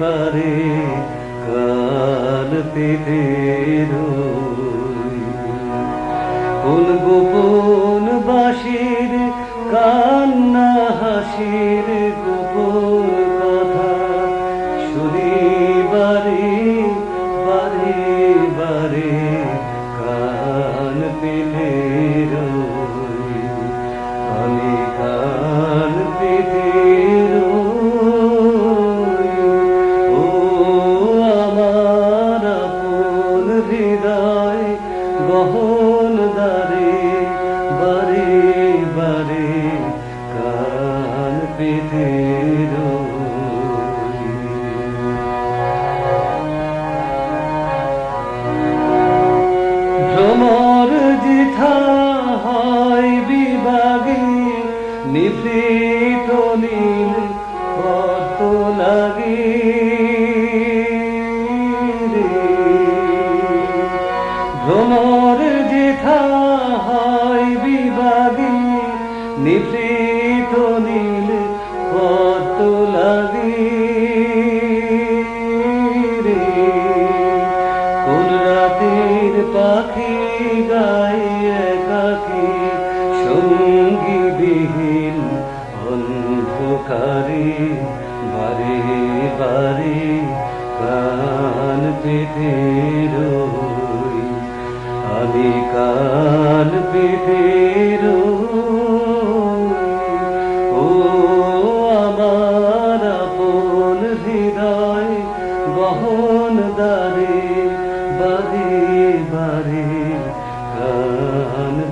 বারে কাল পেটের কোন গোপন বাসির কান্না হাসির পাখি গায় একাকি সঙ্গী বিহীন অন্ধকারে, বারে বারে কান পেতে রই। আমি কান পেতে ও আমার আপন হৃদয় গহন দারে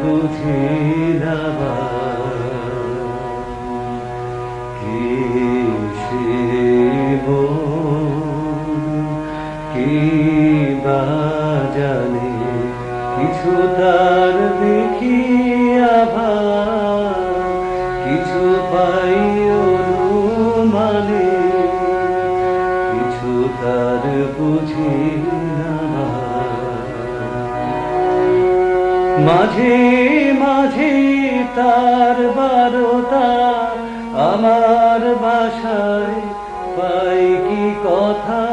বুঝি না। কে মন, কে বা জানে কিছু তার দেখি আভা কিছু পাই অনুমানে কিছু তার বুঝি না মাঝে মাঝে তার বারোটা আমার বাসায় পাই কি কথা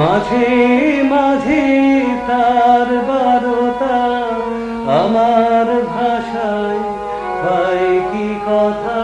মাঝে মাঝে তার বারোটা আমার ভাষায় পাই কি কথা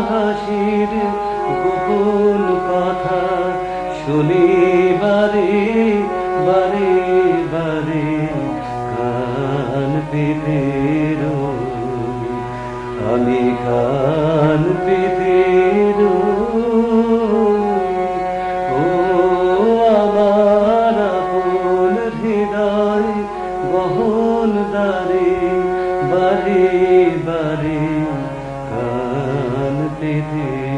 হাসির গোপন কথা শুনি বারে বারে বারে কান পেতে আমি কান পেতে ও আমার আপন হৃদয়, বহন দারে বারে বারে dedi